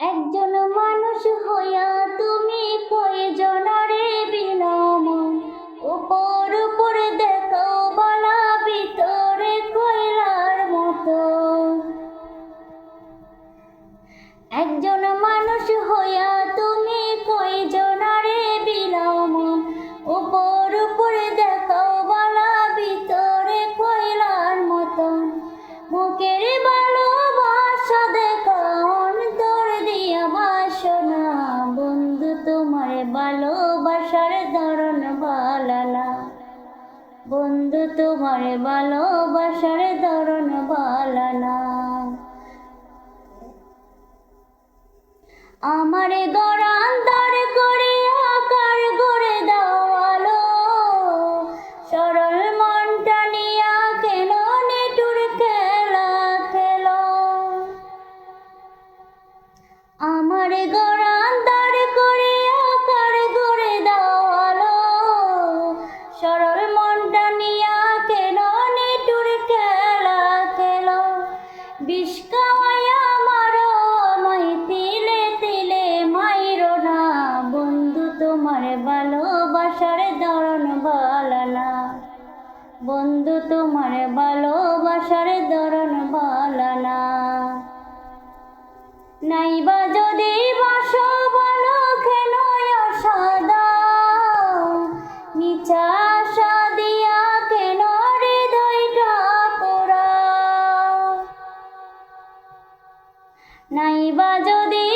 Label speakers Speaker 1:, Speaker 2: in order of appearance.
Speaker 1: একজন মানুষ হইয়া তুমি কয়জনারে বিনমন উপর উপরে দেখো তোমার ভালোবাসার ধরন বালানা বন্ধু তোমার ভালোবাসার ধরন বালানা আমার গরান তোমার ভালোবাসার ধরন বালানা বন্ধু, তোমার ভালোবাসার ধরন বালানা নাইবা যদি বাসো বলো কেন সাদা মিছা আশা দিয়া কেন হৃদয়টা পোড়া? নাইবা যদি